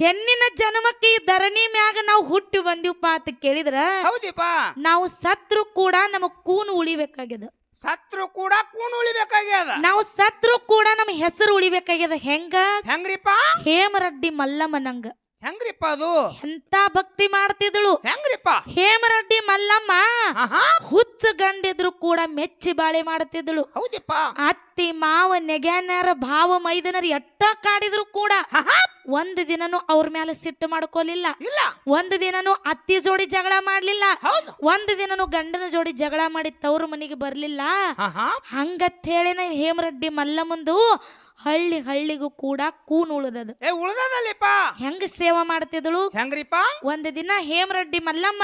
ಹೆಣ್ಣಿನ ಜನ್ಮಕ್ಕೆ ಈ ಧರಣಿ ಮ್ಯಾಗ ನಾವು ಹುಟ್ಟಿ ಬಂದಿವಪ್ಪ ಅಂತ ಕೇಳಿದ್ರ ಹೌದಿಪ್ಪ. ನಾವು ಸತ್ರು ಕೂಡ ನಮ್ಮ ಕೂನು ಉಳಿಬೇಕಾಗ್ಯದ. ಸತ್ರು ಕೂಡ ಕೂನ್ ಉಳಿಬೇಕಾಗ್ಯದ. ನಾವು ಸತ್ರು ಕೂಡ ನಮ್ಮ ಹೆಸರು ಉಳಿಬೇಕಾಗ್ಯದ ಹೆಂಗ? ಹೆಂಗ್ರಿಪ್ಪ? ಹೇಮರಡ್ಡಿ ಮಲ್ಲಮ್ಮನಂಗ. ಹೆಂಗ್ರಿಪ್ಪ ಅದು? ಎಂತ ಭಕ್ತಿ ಮಾಡ್ತಿದ್ಳು? ಹೆಂಗ್ರಿಪ್ಪ? ಹೇಮರಡ್ಡಿ ಮಲ್ಲಮ್ಮ ಹುಚ್ಚ ಗಂಡಿದ್ರು ಕೂಡ ಮೆಚ್ಚಿ ಬಾಳೆ ಮಾಡ್ತಿದ್ಳು. ಹೌದಪ್ಪ. ಅತ್ತಿ ಮಾವ ನೆಗ್ಯಾನ್ಯಾರ ಭಾವ ಮೈದನರ ಎಟ್ಟ ಕಾಡಿದ್ರು ಕೂಡ ಒಂದ್ ದಿನನು ಅವ್ರ ಮೇಲೆ ಸಿಟ್ಟು ಮಾಡ್ಕೊಲಿಲ್ಲ. ಇಲ್ಲ. ಒಂದ್ ದಿನನು ಅತ್ತಿ ಜೋಡಿ ಜಗಳ ಮಾಡ್ಲಿಲ್ಲ. ಒಂದ್ ದಿನನು ಗಂಡನ ಜೋಡಿ ಜಗಳ ಮಾಡಿ ತವ್ರ ಮನೆಗೆ ಬರ್ಲಿಲ್ಲ. ಹಂಗತ್ ಹೇಳಿನ ಹೇಮರಡ್ಡಿ ಮಲ್ಲಮ್ಮಂದು ಹಳ್ಳಿ ಹಳ್ಳಿಗೂ ಕೂಡ ಕೂನ್ ಉಳಿದದ ಏ ಉಳ್ದದಲ್ಲಿಪ್ಪ. ಹೆಂಗ್ ಸೇವಾ ಮಾಡ್ತಿದ್ಳು ಹೆಂಗ್ರಿಪ್ಪ? ಒಂದ್ ದಿನ ಹೇಮರೆಡ್ಡಿ ಮಲ್ಲಮ್ಮ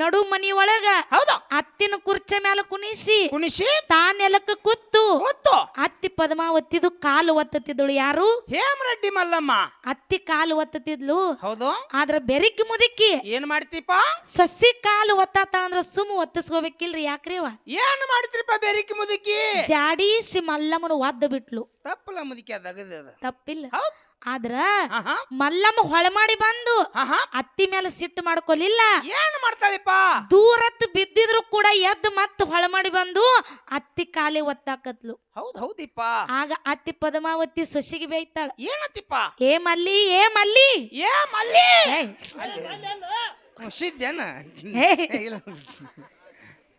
ನಡು ಮನಿ ಒಳಗ ಹೌದು. ಅತ್ತಿನ ಕುರ್ಚೆ ಮೇಲೆ ಕುಣಿಸಿ ಕುಣಿಸಿ ತಾನೆಲಕ್ಕ ಕುತ್ತು ಗೊತ್ತು ಅತ್ತಿ ಪದ್ಮಾವತಿದು ಕಾಲು ಒತ್ತತಿದ್ಳು ಯಾರು? ಹೇಮರೆಡ್ಡಿ ಮಲ್ಲಮ್ಮ. ಅತ್ತಿ ಕಾಲು ಒತ್ತತಿದ್ಲು. ಹೌದು. ಆದ್ರ ಬೆರಿಕಿ ಮುದುಕಿ ಏನ್ ಮಾಡ್ತೀಪ ಸಸಿ ಕಾಲು ಒತ್ತಾತ ಅಂದ್ರ ಸುಮ್ ಒತ್ತಿಸ್ಕೋಬೇಕಿಲ್ರಿ ಯಾಕ್ರಿ ಅವ? ಏನ್ ಮಾಡ್ತೀರಿಪ್ಪ ಬೆರಿಕಿ ಮುದುಕಿ? ಜಾಡೀಸಿ ಮಲ್ಲಮ್ಮನ ಒದ್ದ ಬಿಟ್ಲು. ತಪ್ಪಲ ಮುದುಕಿ ಅದ. ತಪ್ಪಿಲ್ಲ. ಹೌದ್. ಆದ್ರ ಆಹಾ. ಮಲ್ಲಮ್ಮ ಹೊಳೆ ಮಾಡಿ ಬಂದು ಆಹಾ. ಅತ್ತಿ ಮೇಲೆ ಸಿಟ್ಟು ಮಾಡ್ಕೊಲಿಲ್ಲ. ಏನ್ ಮಾಡ್ತಾಳಿಪ್ಪ? ದೂರತ್ ಬಿದ್ದಿದ್ರು ಕೂಡ ಎದ್ದು ಮತ್ತೆ ಹೊಳೆ ಮಾಡಿ ಬಂದು ಅತ್ತಿ ಕಾಲಿ ಒತ್ತಾಕತ್ಲು. ಹೌದ್ ಹೌದಿಪ್ಪ. ಆಗ ಅತ್ತಿ ಪದ್ಮಾವತಿ ಸೊಸಿಗೆ ಬೇಯ್ತಾಳ. ಏನತ್ತಿಪ್ಪ ಏ ಮಲ್ಲಿ ಏ ಮಲ್ಲಿ. ಏ ಮಲ್ಲಿ. ಏಯ್, ಸಿದ್ದೇನ ಏ.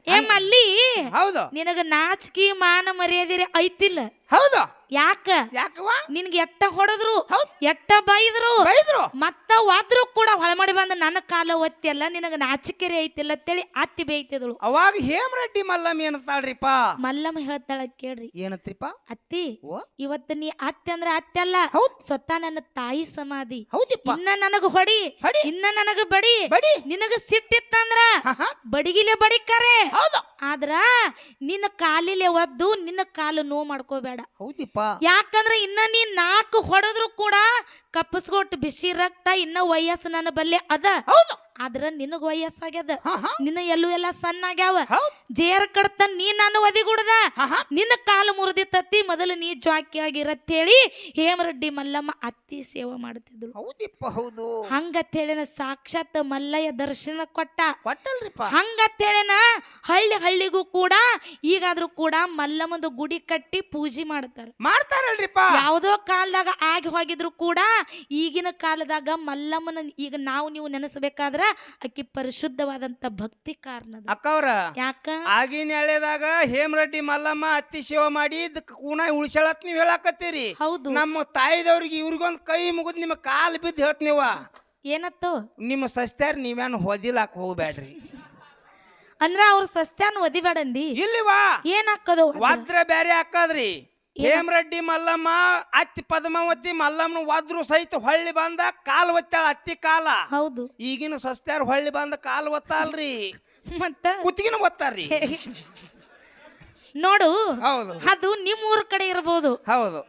ಏ ಮಲ್ಲಿ. ಹೌದು. ನಿನಗ ನಾಚಿಕೆ ಮಾನ ಮರ್ಯಾದೆ ಐತಿಲ್ಲ. ಹೌದು. ಯಾಕ? ಯಾಕವ್ವ? ನಿನ್ಗೆ ಎಟ್ಟ ಹೊಡೆದ್ರು ಹೌದ್. ಎಟ್ಟ ಬೈದ್ರು ಬೈದ್ರು. ಮತ್ತ ವಾದ್ರು ಕೂಡ ಹೊಳಮಡಿ ಬಂದ ನನ್ನ ಕಾಲ ಒತ್ತಿಯಲ್ಲ ನಿನಗ ನಾಚಿಕೆರೆ ಐತಿಲ್ಲ ಅಂತೇಳಿ ಅತ್ತಿ ಬೇಯ್ತಿದಳು. ಅವಾಗ ಹೇಮರೆಡ್ಡಿ ಮಲ್ಲಮ್ಮ ಏನಂತಾಳ್ರಿಪ್ಪ? ಮಲ್ಲಮ್ಮ ಹೇಳ್ತಾಳ ಕೇಳ್ರಿ. ಏನತ್ರಿಪ್ಪ? ಅತ್ತಿ ಓ. ಇವತ್ತ ನೀ ಅತ್ತೆ ಅಂದ್ರ ಅತ್ತೆ ಅಲ್ಲ ಹೌದ್. ಸ್ವತಃ ನನ್ನ ತಾಯಿ ಸಮಾಧಿ. ಹೌದಿಪ್ಪ. ಇನ್ನ ನನಗ ಹೊಡಿ ಹಡಿ. ಇನ್ನ ನನಗ ಬಡಿ. ಬಡಿ. ನಿನಗ ಸಿಟ್ಟಿತ್ತಂದ್ರ ಬಡಿಗಿಲೇ ಬಡಿಗಿಲೆ ಬಡಿಕರೆ. ಹೌದು. ಆದ್ರ ನಿನ್ನ ಕಾಲಿಲೆ ಒದ್ದು ನಿನ್ನ ಕಾಲು ನೋವು ಮಾಡ್ಕೋಬೇಡ. ಹೌದಿಪ್ಪ. ಯಾಕಂದ್ರೆ ಇನ್ನ ನೀನ್ ನಾಲ್ಕು ಹೊಡೆದ್ರು ಕೂಡ ಕಪ್ಪಸ್ಕೊಟ್ಟು ಬಿಸಿ ರಕ್ತ ಇನ್ನ ವಯಸ್ಸು ನನ್ನ ಬಲ್ಲೆ ಅದ. ಹೌದು. ಆದ್ರ ನಿನಗ ವಯಸ್ಸಾಗ್ಯದ. ನಿನ್ನ ಎಲ್ಲೂ ಎಲ್ಲ ಸಣ್ಣ ಆಗ್ಯಾವ ಜೇರ ಕಡತ ನೀ ನಾನು ಒದಿಗುಡ್ದ ನಿನ್ನ ಕಾಲು ಮುರಿದಿತ್ತತ್ತಿ ಮೊದಲು ನೀ ಜಾಕಿ ಆಗಿರತ್ ಹೇಳಿ ಹೇಮರೆಡ್ಡಿ ಮಲ್ಲಮ್ಮ ಅತ್ತಿ ಸೇವೆ ಮಾಡ್ತಿದ್ಳು. ಹೌದಿಪ್ಪ ಹೌದು. ಹಂಗತ್ತೇಳಿನ ಸಾಕ್ಷಾತ್ ಮಲ್ಲಯ್ಯ ದರ್ಶನ ಕೊಟ್ಟ. ಕೊಟ್ಟಲ್ರಿಪ್ಪ. ಹಂಗತ್ತೇಳಿನ ಹಳ್ಳಿ ಹಳ್ಳಿಗೂ ಕೂಡ ಈಗಾದ್ರೂ ಕೂಡ ಮಲ್ಲಮ್ಮಂದು ಗುಡಿ ಕಟ್ಟಿ ಪೂಜೆ ಮಾಡ್ತಾರ. ಮಾಡ್ತಾರಲ್ರಿಪ್ಪ. ಯಾವುದೋ ಕಾಲದಾಗ ಆಗಿ ಹೋಗಿದ್ರು ಕೂಡ ಈಗಿನ ಕಾಲದಾಗ ಮಲ್ಲಮ್ಮನ ಈಗ ನಾವು ನೀವು ನೆನೆಸಬೇಕಾದ್ರ ಆಕಿ ಪರಿಶುದ್ಧವಾದಂತ ಭಕ್ತಿ ಕಾರಣ ಅಕ್ಕವ್ರ ಯಾಕ? ಆಗಿನ ಎಳೆದಾಗ ಹೇಮರೆಡ್ಡಿ ಮಲ್ಲಮ್ಮ ಅತ್ತಿ ಸೇವೆ ಮಾಡಿ ಕೂಣ ನೀವು ನೀವ್ ಹೇಳಾಕತ್ತೀರಿ. ಹೌದು. ನಮ್ಮ ತಾಯಿದವ್ರಿಗೆ ಇವ್ರಿಗೊಂದ್ ಕೈ ಮುಗಿದ್ ನಿಮ್ಮ ಕಾಲ್ ಬಿದ್ದು ಹೇಳ್ತ ನೀವ. ಏನತ್ತು? ನಿಮ್ಮ ಸಸ್ತ್ಯಾರ ನೀವೇನು ಹೊದಿಲಾಕ ಹೋಗ್ಬೇಡ್ರಿ ಅಂದ್ರ ಅವ್ರ ಸ್ವಸ್ಥಾನ ಒದಿಬೇಡಂದಿ? ಇಲ್ಲಿವಾ? ಏನಾಕ್ಕದು ವದ್ರ ಬ್ಯಾರೆ ಹಾಕದ್ರಿ. ಹೇಮರೆಡ್ಡಿ ಮಲ್ಲಮ್ಮ ಅತ್ತಿ ಪದ್ಮಾವತಿ ಮಲ್ಲಮ್ಮನ ವದ್ರು ಸಹಿತ ಹೊಳ್ಳಿ ಬಂದ ಕಾಲ್ ಒತ್ತಾಳ ಅತ್ತಿ ಕಾಲ. ಹೌದು. ಈಗಿನ ಸಸ್ತ್ಯಾರ ಹೊಳ್ಳಿ ಬಂದ ಕಾಲ್ ಒತ್ತಾಲ್ರಿ ಮತ್ತ? ಕುತ್ತಿಗಿನ ಒತ್ತಾರ್ರಿ. ನೋಡು ಹೌದು. ಅದು ನಿಮ್ ಊರ್ ಕಡೆ ಇರ್ಬೋದು. ಹೌದು.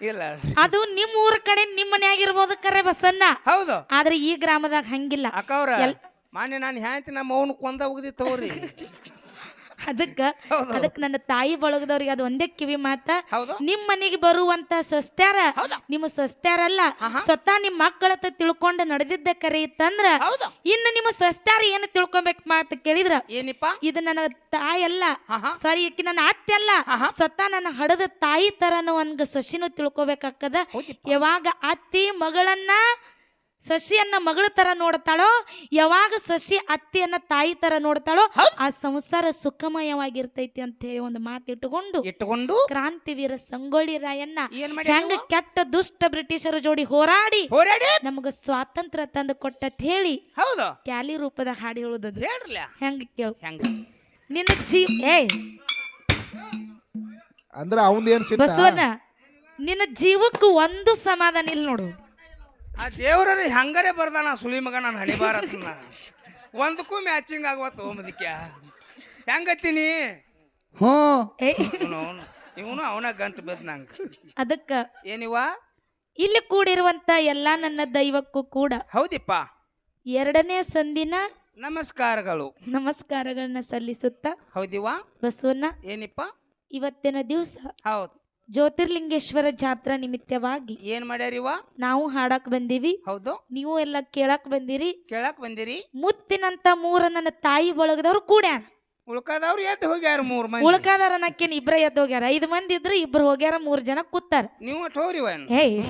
ಇಲ್ಲ. ಅದು ನಿಮ್ ಊರ್ ಕಡೆ ನಿಮ್ ಮನ್ಯಾಗಿರ್ಬೋದು ಕರೆ ಬಸನ್ನ ಹೌದು. ಆದ್ರೆ ಈ ಗ್ರಾಮದಾಗ ಹಂಗಿಲ್ಲ. ಅಕ್ಕವ್ರ ಮಾನ್ಯ ನಾನು ಹ್ಯಾಂತಿ ನಮ್ಮ ಅವನು ಕೊಂದ ಹೋಗದಿ ತಗೋರಿ. ಅದಕ್ಕ ಹೌದು. ಅದಕ್ ನನ್ನ ತಾಯಿ ಬಳಗದವ್ರಿಗೆ ಅದು ಒಂದೇ ಕಿವಿ ಮಾತ ನಿಮ್ಮ ನಿಮ್ ಮನೆಗೆ ಬರುವಂತ ಸ್ವಸ್ತ್ಯಾರ ಹೌದಾ? ನಿಮ್ಮ ಸ್ವಸ್ತ್ಯಾರಲ್ಲ ಆಹಾ. ಸ್ವತಃ ನಿಮ್ ಹತ್ರ ತಿಳ್ಕೊಂಡು ನಡೆದಿದ್ದ ಕರೆ ಇತ್ತಂದ್ರ ಹೌದು ಇನ್ನು ನಿಮ್ಮ ಸ್ವಸ್ತ್ಯಾರ ಏನು ತಿಳ್ಕೊಬೇಕು ಮಾತು ಕೇಳಿದ್ರ ಏನಿಪ್ಪ ಇದು ನನ್ನ ತಾಯಿ ಅಲ್ಲ ಆಹಾ ಸರಿ ಈಕಿ ನನ್ನ ಅತ್ತೆ ಅಲ್ಲ ಆಹಾ. ಸ್ವತಃ ನನ್ನ ಹಡದ ತಾಯಿ ತರನು ಒಂದ್ ಸೊಸಿನೂ ತಿಳ್ಕೊಬೇಕಾಗ್ತದ ಹೌದಿಪ್ಪ ಯಾವಾಗ ಅತ್ತಿ ಮಗಳನ್ನ ಸೊಸಿಯನ್ನ ಮಗಳ ತರ ನೋಡ್ತಾಳೋ? ಯಾವಾಗ ಸಸಿ ಅತ್ತಿಯನ್ನ ತಾಯಿ ತರ ನೋಡ್ತಾಳೋ? ಆ ಸಂಸಾರ ಸುಖಮಯವಾಗಿರ್ತೈತಿ ಅಂತ ಹೇಳಿ ಒಂದು ಮಾತು ಇಟ್ಟುಕೊಂಡು ಇಟ್ಟುಕೊಂಡು ಕ್ರಾಂತಿವೀರ ಸಂಗೊಳ್ಳಿ ರಾಯಣ್ಣ ಹೆಂಗ ಕೆಟ್ಟ ದುಷ್ಟ ಬ್ರಿಟಿಷರ ಜೋಡಿ ಹೋರಾಡಿ ಹೋರಾಡಿ? ನಮಗ ಸ್ವಾತಂತ್ರ್ಯ ತಂದು ಕೊಟ್ಟತ್ ಹೇಳಿ ಹೌದು. ಕ್ಯಾಲಿ ರೂಪದ ಹಾಡಿ ಹೇಳುದದು. ಹೇಳ್ರಲ್ಲ. ಹೆಂಗ ಕೇಳು. ಹೆಂಗ? ನಿನ್ನ ಜೀವ ಏಯ್ ಅಂದ್ರೆ ಅವಂದ ಏನ್ ಬಸವನ ನಿನ್ನ ಜೀವಕ್ಕೂ ಒಂದು ಸಮಾಧಾನ ಇಲ್ಲ ನೋಡು. ಆ ದೇವ್ರ ಹಂಗಾರೆ ಬರ್ದಾನ ಸುಳಿ ಮಗ ನಾನು ಹಣಿಬಾರತ್ನ ಒಂದಕ್ಕೂ ಮ್ಯಾಚಿಂಗ್ ಆಗುವ ಮುದಕ್ಯ? ಹೆಂಗತ್ತೀನಿ? ಹ್ಞೂ. ಇವನು ಅವನು ಇವನು ಅವನ ಗಂಟು ಬಿದ್ದ ನಂಗೆ. ಅದಕ್ಕ. ಏನಿವ ಇಲ್ಲಿ ಕೂಡಿರುವಂತ ಎಲ್ಲಾ ನನ್ನ ದೈವಕ್ಕೂ ಕೂಡ ಹೌದಿಪ್ಪ. ಎರಡನೇ ಸಂದಿನ ನಮಸ್ಕಾರಗಳು. ನಮಸ್ಕಾರಗಳನ್ನ ಸಲ್ಲಿಸುತ್ತಾ ಹೌದಿವಾ ಬಸವಣ್ಣ ಏನಿಪ್ಪ? ಇವತ್ತಿನ ದಿವಸ ಹೌದು. ಜ್ಯೋತಿರ್ಲಿಂಗೇಶ್ವರ ಜಾತ್ರಾ ನಿಮಿತ್ತವಾಗಿ ಏನ್ ಮಾಡ್ಯಾರಿವ? ನಾವು ಹಾಡಕ್ ಬಂದೀವಿ. ಹೌದು. ನೀವು ಎಲ್ಲ ಕೇಳಕ್ ಬಂದಿರಿ. ಕೇಳಕ್ ಬಂದಿರಿ. ಮುತ್ತಿನಂತ ಮೂರ ನನ್ನ ತಾಯಿ ಬಳಗದವ್ರು ಕೂಡ್ಯಾರ. ಉಳ್ಕಾದವ್ರು ಎದ್ದು ಹೋಗ್ಯಾರ ಮೂರ್ ಮಂದಿ. ಉಳ್ಕಾದಾರ ನಕ್ಕೇನ್ ಇಬ್ರ ಎದ್ದು ಹೋಗ್ಯಾರ. ಐದು ಮಂದಿ ಇದ್ರ ಇಬ್ರು ಹೋಗ್ಯಾರ ಮೂರ್ ಜನ ಕೂತಾರ. ನೀವು ಅಟ್ ಹೋಗ್ರಿ ಹೇಯ್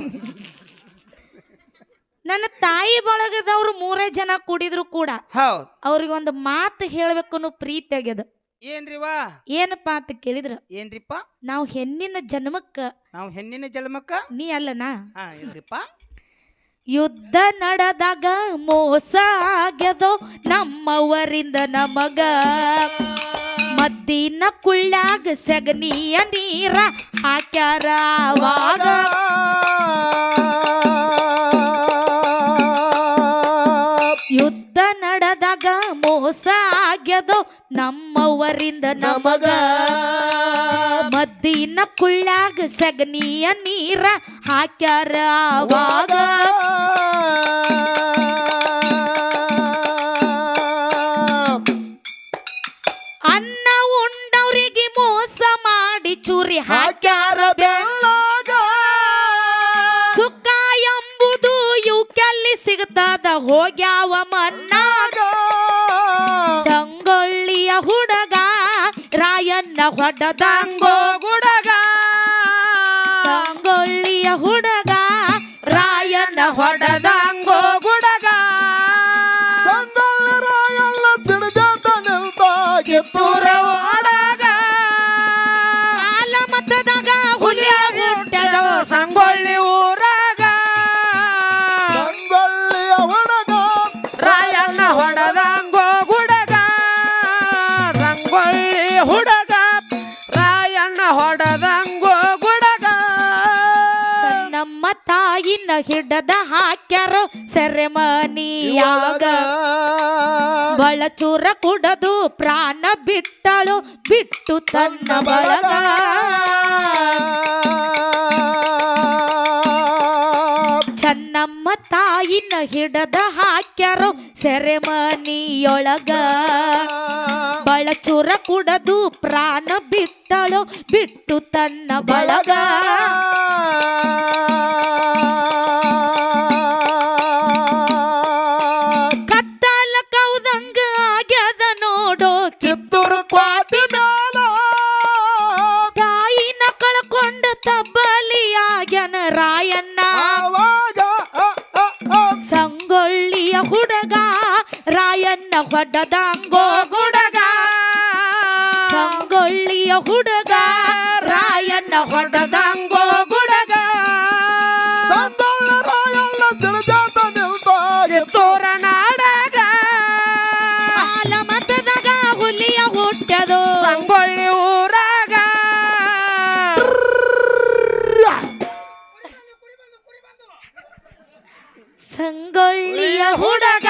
ನನ್ನ ತಾಯಿ ಬಳಗದವ್ರು ಮೂರೇ ಜನ ಕೂಡಿದ್ರು ಕೂಡ. ಹೌದ್. ಅವ್ರಿಗೆ ಒಂದು ಮಾತು ಹೇಳ್ಬೇಕು ಅನ್ನೋ ಪ್ರೀತಿ ಆಗ್ಯದ. ಏನ್ರಿವಾ? ಏನಪ್ಪಾ ಅಂತ ಕೇಳಿದ್ರ. ಏನ್ರಿಪ್ಪ? ನಾವು ಹೆಣ್ಣಿನ ಜನ್ಮಕ್ಕ ನಾವು ಹೆಣ್ಣಿನ ಜನ್ಮಕ್ಕ? ನೀ ಅಲ್ಲನಾ? ಹಾ ಇಲ್ರಿಪ್ಪ. ಯುದ್ಧ ನಡೆದಾಗ ಮೋಸ ಆಗ್ಯದೋ ನಮ್ಮವರಿಂದ ನಮಗ. ಮದ್ದಿನ ಕುಳ್ಳಾಗ ಸಗನಿಯ ನೀರ ಹಾಕ್ಯಾರ ಯುದ್ಧ ನಡೆದಾಗ ಮೋಸ ಆಗ್ಯದೋ ನಮ್ಮವರಿಂದ ನಮಗ. ಮದ್ದಿನ ಕುಳ್ಳಾಗ ಸಗನಿಯ ನೀರ ಹಾಕ್ಯಾರ ಅವಾಗ. ಅನ್ನ ಉಂಡವರಿಗೆ ಮೋಸ ಮಾಡಿ ಚೂರಿ ಹಾಕ್ಯಾರ ಸುಖ ಎಂಬುದು ಇವಕ್ಕೆಲ್ಲಿ ಸಿಗ್ತದ? ಹೋಗ್ಯಾವ ಮನ್ನಾಗ. ರಾಯಣ್ಣ ಹೊಡೆದಂಗೋ ಗುಡಗ. ಸಂಗೊಳ್ಳಿಯ ಹುಡುಗ ತಾಯಿನ ಹಿಡದ ಹಾಕ್ಯಾರ ಸೆರೆಮನಿಯಾಗ. ಬಳಚೂರ ಕುಡದು ಪ್ರಾಣ ಬಿಟ್ಟಳು ಬಿಟ್ಟು ತನ್ನ ಬಳಗ. ಚೆನ್ನಮ್ಮ ತಾಯಿನ ಹಿಡದ ಹಾಕ್ಯಾರೋ ಸೆರೆಮನಿಯೊಳಗ. ಬಳಚೂರ ಕುಡದು ಪ್ರಾಣ ಬಿಟ್ಟಳು ಬಿಟ್ಟು ತನ್ನ ಬಳಗ. ತಬ್ಬಲಿಯಾಗ್ಯನ ರಾಯಣ್ಣ. ಸಂಗೊಳ್ಳಿಯ ಹುಡುಗ ರಾಯಣ್ಣ ಹೊಡೆದಂಗೋ ಗುಡಗ. ಸಂಗೊಳ್ಳಿಯ ಹುಡುಗ ರಾಯಣ್ಣ ಹೊಡೆದಂಗೋ ಸಂಗೊಳ್ಳಿಯ ಹುಡುಗ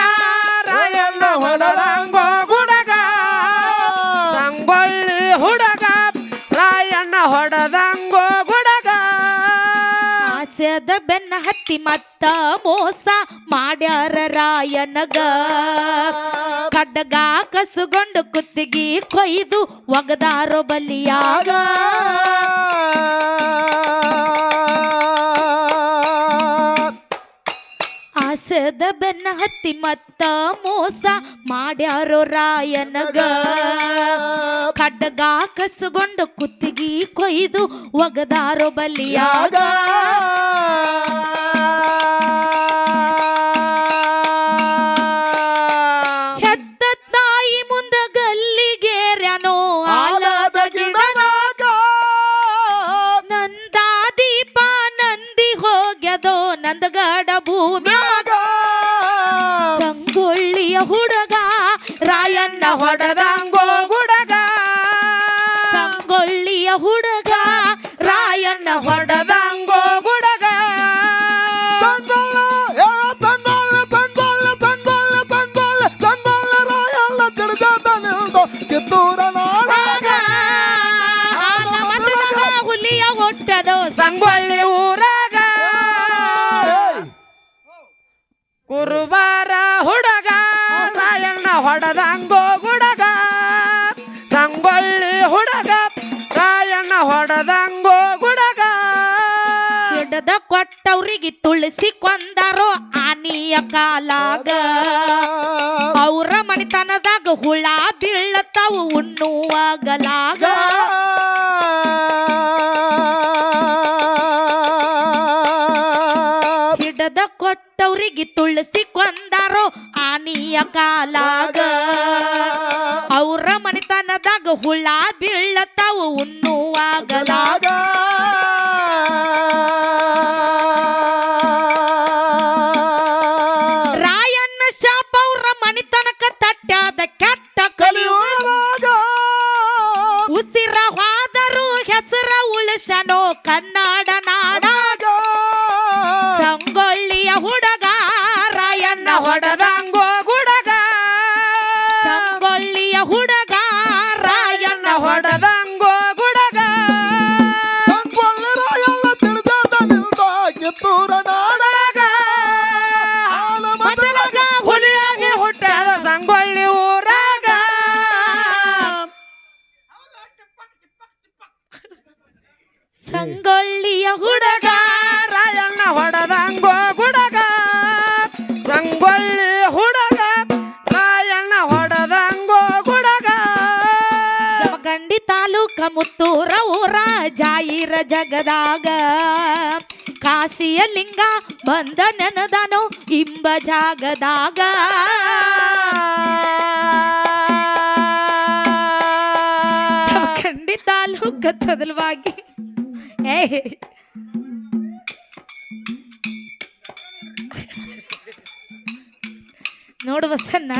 ರಾಯಣ್ಣ ಹೊಡೆದಂಗೋ ಗುಡಗ ಸಂಗೊಳ್ಳಿ ಹುಡುಗ ರಾಯಣ್ಣ ಹೊಡದಂಗ ಗುಡಗ ಹಾಸ್ಯದ ಬೆನ್ನ ಹತ್ತಿ ಮತ್ತ ಮೋಸ ಮಾಡ್ಯಾರ ರಾಯನಗ. ಖಡ್ಗ ಕಸುಗೊಂಡು ಕುತ್ತಿಗೆ ಕೊಯ್ದು ಒಗದಾರೋ ಬಲಿಯಾಗ. ಬೆನ್ನ ಹತ್ತಿ ಮತ್ತ ಮೋಸ ಮಾಡ್ಯಾರೋ ರಾಯನಗ. ಖಡ್ಗ ಕಸಗೊಂಡು ಕುತ್ತಿಗೆ ಕೊಯ್ದು ಒಗದಾರೋ ಬಲಿಯಾಗ. ಹೆತ್ತ ತಾಯಿ ಮುಂದ ಗಲ್ಲಿಗೇರ್ಯಾನೋ ಆಲದ ಗಿಡನಾಗ. ನಂದ ದೀಪ ನಂದಿ ಹೋಗ್ಯದೋ ನಂದಗಡ ಭೂಮ್ಯಾಗ. ರಾಯಣ್ಣ ಹೊಡೆದಂಗೋ ಗುಡಗ. ಸಂಗೊಳ್ಳಿಯ ಹುಡುಗ ರಾಯಣ್ಣ ಹೊಡೆದಂಗೋ ಹುಲಿಯ ಹುಟ್ಟದೋ ಸಂಗೊಳ್ಳಿ ಊರಾಗ. ಹುಡುಗ ರಾಯಣ್ಣ ಹೊಡೆದಂಗೋ ಗುಡಗ ಸಂಗೊಳ್ಳಿ ಹುಡಗ ರಾಯಣ್ಣ ಹೊಡೆದಂಗೋ ಗುಡಗ. ಹಿಡದ ಕೊಟ್ಟವ್ರಿಗೆ ತುಳಸಿ ಕೊಂದರು ಆನಿಯ ಕಾಲಾಗ. ಅವರ ಮನಿತನದಾಗ ಹುಳ ಬೀಳತಾವು ಉಣ್ಣುವಾಗಲಾಗ. ಹಿಡದ ಕೊಟ್ಟವ್ರಿಗೆ ತುಳಸಿ ಕೊಂದಾರೋ ಆನಿಯ ಕಾಲಾಗ. ಅವ್ರ ಮನೆತನದಾಗ ಹುಳ ಬೀಳತಾವು ಉಣ್ಣುವಾಗಲಾಗ ರಾಯಣ್ಣ ಶಾಪ ಅವ್ರ ಮನಿತನಕ ತಟ್ಟಾದ ಕೆಟ್ಟ ಕಲಿಯುಗ. ಉಸಿರ ಹೋದರು ಹೆಸರ ಉಳಿಸನೋ ಕನ್ನಡ. ತಾಲೂಕ ಮುತ್ತೂರ ಊರ ಜಾಯಿರ ಜಗದಾಗ. ಕಾಶಿಯ ಲಿಂಗ ಬಂದ ನೆನದನು ಇಂಬ ಜಾಗದಾಗ. ಖಂಡಿತ ತಾಲೂಕ ತೊದಲವಾಗಿ. ಏ ನೋಡು ಬಸನ್ನ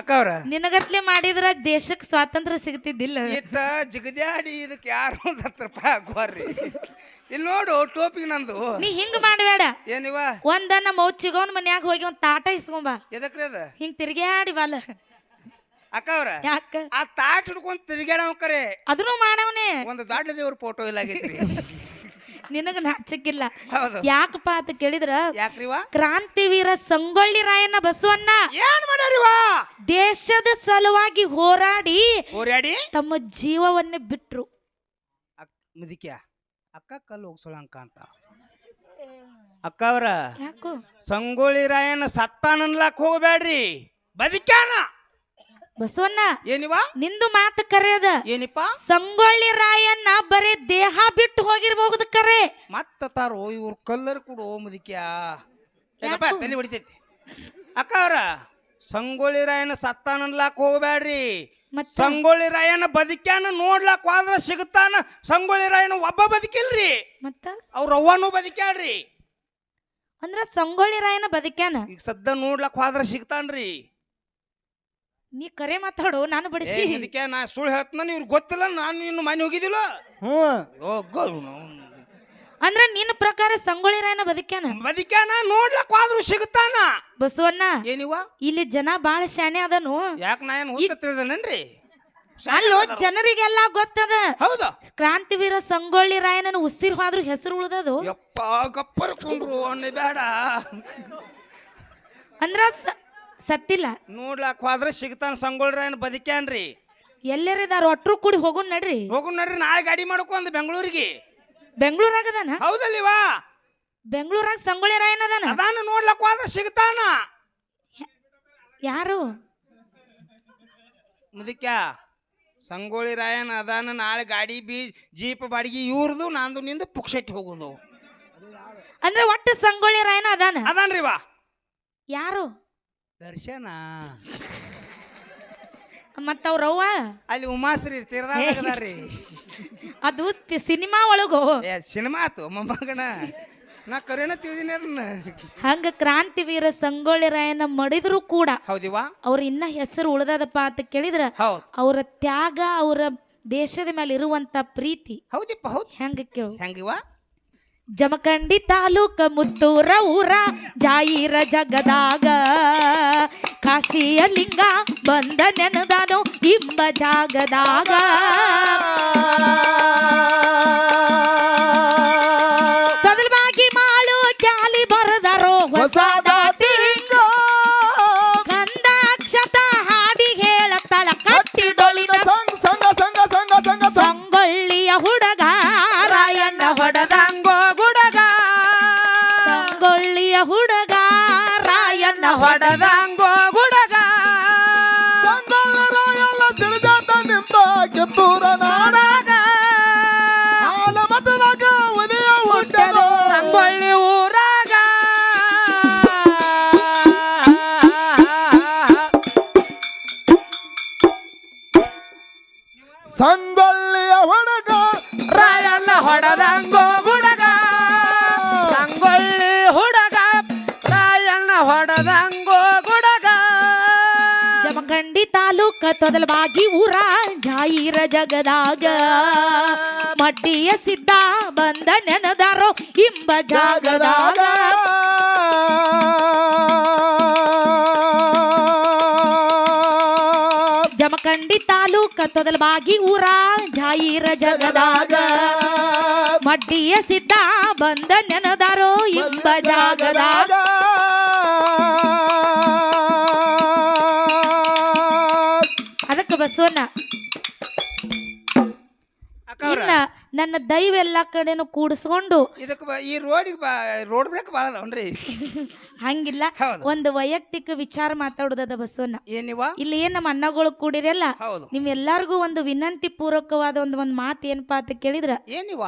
ಅಕ್ಕವ್ರ? ನಿನಗತ್ಲೆ ಮಾಡಿದ್ರ ದೇಶಕ್ಕೆ ಸ್ವಾತಂತ್ರ್ಯ ಸಿಗ್ತಿದ್ದಿಲ್ಲ. ಇಟ್ಟ ಜಿಗದ್ಯಾಡಿ ಇದಕ್ಕೆ ಯಾರು ಒಂದು ಹತ್ತು ರೂಪಾಯಿ ಇಲ್ಲಿ ನೋಡು ಟೋಪಿಗೆ ನಂದು. ನೀ ಹಿಂಗ್ ಮಾಡಬೇಡ. ಏನಿವ? ಒಂದ ನಮ್ಮ ಚಿಗೋನ್ ಮನ್ಯಾಗ ಹೋಗಿ ಒಂದ್ ತಾಟ ಇಸ್ಕೊಂಬಾ. ಎದಕ್ರಿ ಅದ? ಹಿಂಗ್ ತಿರ್ಗ್ಯಾಡಿ ಬಾಲ. ಅಕ್ಕವ್ರ ಯಾಕ? ಆ ತಾಟ್ ಹಿಡ್ಕೊಂಡ್ ತಿರ್ಗ್ಯಾಡವ್ ಕರೆ. ಅದನ್ನು ಮಾಡವನೇ. ಒಂದು ದೊಡ್ಡ ದೇವ್ರ ಫೋಟೋ ಇಲ್ಲ ಆಗೈತ್ರಿ. ನಿನಗ ನಾಚಕ್ಕಿಲ್ಲ ಹೌದು. ಯಾಕಪ್ಪ ಅಂತ ಕೇಳಿದ್ರ ಯಾಕ್ರಿವ? ಕ್ರಾಂತಿವೀರ ಸಂಗೊಳ್ಳಿ ರಾಯಣ್ಣ ಬಸವಣ್ಣ. ಏನ್ ಮಾಡ್ಯಾರಿವ? ದೇಶದ ಸಲುವಾಗಿ ಹೋರಾಡಿ ಹೋರಾಡಿ? ತಮ್ಮ ಜೀವವನ್ನೇ ಬಿಟ್ರು. ಮುದಿಕ್ಯ ಅಕ್ಕ ಕಲ್ಲು ಹೋಗ್ಸೋಳಂಕ ಅಂತ. ಅಕ್ಕವ್ರ ಯಾಕೋ? ಸಂಗೊಳ್ಳಿ ರಾಯಣ್ಣ ಸತ್ತಾನನ್ಲಾಕ್ ಹೋಗ್ಬೇಡ್ರಿ ಬದುಕ್ಯಾನ? ಬಸವಣ್ಣ ಏನಿವ? ನಿಂದು ಮಾತು ಕರೆಯದ ಏನಿಪ್ಪ? ಸಂಗೊಳ್ಳಿ ರಾಯಣ್ಣ ಬರೇ ದೇಹ ಬಿಟ್ಟು ಹೋಗಿರ್ಬಹುದು ಕರೆ. ಮತ್ತ ತಾರೋ ಇವ್ರ ಕಲ್ಲರ್ ಕೊಡು ಮುದಿಕ್ಯಾ. ಏನಪ್ಪ? ತಲೆ ಹೊಡಿತೈತಿ. ಅಕ್ಕ ಅವ್ರ ಸಂಗೊಳ್ಳಿ ರಾಯನ ಸತ್ತಾನನ್ಲಾಕ್ ಹೋಗ್ಬ್ಯಾಡ್ರಿ. ಮತ್ತ? ಸಂಗೊಳ್ಳಿ ರಾಯನ ಬದುಕ್ಯಾನ ನೋಡ್ಲಾಕ್ ಹೋದ್ರ ಸಿಗುತ್ತಾನ ಸಂಗೊಳ್ಳಿ ರಾಯನ ಒಬ್ಬ ಬದುಕಿಲ್ರಿ. ಮತ್ತ? ಅವ್ರ ಅವ್ವನೂ ಬದುಕ್ಯಾಳ್ರಿ. ಅಂದ್ರ ಸಂಗೊಳ್ಳಿ ರಾಯನ ಬದುಕ್ಯಾನ? ಈಗ ಸದ್ದ ನೋಡ್ಲಾಕ್ ಹೋದ್ರ ಸಿಗ್ತಾನ್ರಿ. ನೀ ಕರೆ ಮಾತಾಡು ನಾನು ಬಡಿಸಿ ಇದಕ್ಕೆ ನಾ ಸುಳ್ಳು ಹೇಳ್ತಾನ ಇವ್ರಿಗೆ ಗೊತ್ತಿಲ್ಲ ನಾನು ಇನ್ನು ಮನೆ ಹೋಗಿದಿಲ್ಲ ಹ್ಞೂ ಅಂದ್ರ ನಿನ್ನ ಪ್ರಕಾರ ಸಂಗೊಳ್ಳಿ ರಾಯನ ಬದುಕ್ಯಾನ? ಬದುಕ್ಯಾನ ನೋಡ್ಲಕ್ ಹೋದ್ರು ಸಿಗುತ್ತಾನ? ಬಸವಣ್ಣ ಏನಿವ ಇಲ್ಲಿ ಜನ ಬಾಳ ಶಾನೆ ಅದನು. ಯಾಕೆ ನಾ ಏನು ಹುಚ್ಚ ತಿಳಿದನೇನ್ರಿ? ಅಲ್ಲೋ ಜನರಿಗೆಲ್ಲ ಗೊತ್ತದ. ಹೌದು. ಕ್ರಾಂತಿವೀರ ಸಂಗೊಳ್ಳಿ ರಾಯನ ಉಸಿರು ಹೋದ್ರು ಹೆಸರು ಉಳ್ದದು. ಯಪ್ಪ ಗಪ್ಪರ್ ಕುಂಡ್ರು ಅನ್ನಿ ಬೇಡ. ಅಂದ್ರ ಸತ್ತಿಲ್ಲ. ನೋಡ್ಲಾಕ್ ಹೋದ್ರೆ ಸಿಗ್ತಾನ ಸಂಗೊಳ್ಳಿ ರಾಯನ ಬದುಕ್ಯಾನ್ರಿ. ಎಲ್ಲರಿದಾರ ಒಟ್ರು ಕೂಡಿ ಹೋಗೋಣ ನಡ್ರಿ. ಹೋಗೋಣ ನಡ್ರಿ ನಾಳೆ ಗಾಡಿ ಮಾಡ್ಕೊಂಡ್ ಬೆಂಗಳೂರಿಗೆ. ಬೆಂಗಳೂರಾಗ ಅದಾನ? ಹೌದಲ್ಲಿವಾ ಬೆಂಗಳೂರಾಗ ಸಂಗೊಳ್ಳಿ ರಾಯನ ಅದಾನ? ಅದಾನ ನೋಡ್ಲಾಕ್ ಹೋದ್ರೆ ಸಿಗ್ತಾನ. ಯಾರು? ಮುದಿಕ್ಯ ಸಂಗೊಳ್ಳಿ ರಾಯನ ಅದಾನ ನಾಳೆ ಗಾಡಿ ಬೀ ಜೀಪ್ ಬಾಡಿಗೆ ಇವ್ರದು ನಾನು ನಿಂದು ಪುಕ್ಷೆಟ್ ಹೋಗೋದು. ಅಂದ್ರೆ ಒಟ್ಟು ಸಂಗೊಳ್ಳಿ ರಾಯನ ಅದಾನ? ಅದಾನ್ರಿವಾ ಯಾರು? ದರ್ಶನ. ಮತ್ತ ಅವ್ರವ್ವ ಅಲ್ಲಿ ಉಮಾಶ್ರೀ ತೀರ್ದಾರಿ ಅದು ಸಿನಿಮಾ ಒಳಗು. ಸಿನಿಮಾ ಆತು ಮೊಮ್ಮಗನ ನಾ ಕರೆನ ತಿಳಿದಿನಿ ಅದನ್ನ. ಹಂಗ ಕ್ರಾಂತಿವೀರ ಸಂಗೊಳ್ಳಿ ರಾಯನ ಮಡಿದ್ರು ಕೂಡ ಹೌದಿವಾ ಅವ್ರ ಇನ್ನ ಹೆಸರು ಉಳಿದದಪ್ಪ ಅಂತ ಕೇಳಿದ್ರ ಹೌದು. ಅವರ ತ್ಯಾಗ ಅವರ ದೇಶದ ಮೇಲೆ ಇರುವಂತ ಪ್ರೀತಿ. ಹೌದಿಪ್ಪ ಹೌದು. ಹೆಂಗ ಕೇಳು. ಹೆಂಗಿವ ಜಮಖಂಡಿ ತಾಲೂಕ ಮುತ್ತೂರ ಊರ ಜಾಯಿರ ಜಗದಾಗ. ಕಾಶಿಯ ಲಿಂಗ ಬಂದ ನೆನದಾನು ಇಂಬ ಜಾಗದಾಗ. ಹೊಡೆದಂಗೋ ಗುಡಗ. ಸಂಗೊಳ್ಳ ರಾಯಣ್ಣ ತಿಳಿದಾತ ನಿಂತ ಕಿತ್ತೂರ ನಾಡಾಗ. ಹಾಲ ಮತದಾಗ ಒಲಿಯ ಹುಟ್ಟೆನು ಸಂಗೊಳ್ಳಿ ಊರಾಗ. ಸಂಗೊಳ್ಳಿಯ ಹೊಡೆದ ರಾಯಣ್ಣ ಹೊಡೆದಂಗೋ ತೊದಲವಾಗಿ ಊರ ಜಾಯಿರ ಜಗದಾಗ. ಮಟ್ಟಿಯ ಸಿದ್ಧ ಬಂದ ನೆನದಾರೋ ಇಂಬ ಜಾಗದಾಗ. ಜಮಖಂಡಿ ತಾಲೂಕ ತೊದಲವಾಗಿ ಊರ ಜಾಯಿರ ಜಗದಾಗ. ಮಟ್ಟಿಯ ಸಿದ್ಧ ಬಂದ ನೆನದಾರೋ ಇಂಬ ಜಾಗದಾಗ. ನನ್ನ ದೈವ ಎಲ್ಲಾ ಕಡೆನು ಕೂಡಿಸ್ಕೊಂಡು ಇದಕ್ಕೆ ಬಾ ಈ ರೋಡಿಗೆ ಬಾ ರೋಡ್ ಬ್ರೇಕ್ ಭಾಳ ಅದಾವನ್ರಿ ಹಂಗಿಲ್ಲ. ಹೌದು. ಒಂದು ವೈಯಕ್ತಿಕ ವಿಚಾರ ಮಾತಾಡೋದದ ಬಸವಣ್ಣ. ಏನಿವ ಇಲ್ಲಿ ಏನ್ ನಮ್ಮ ಅಣ್ಣಗಳು ಕೂಡಿರಲ್ಲ ಹೌದು. ನಿಮ್ ಎಲ್ಲಾರ್ಗೂ ಒಂದು ವಿನಂತಿ ಪೂರ್ವಕವಾದ ಒಂದು ಒಂದ್ ಮಾತು ಏನಪ್ಪಾ ಅಂತ ಕೇಳಿದ್ರ? ಏನಿವ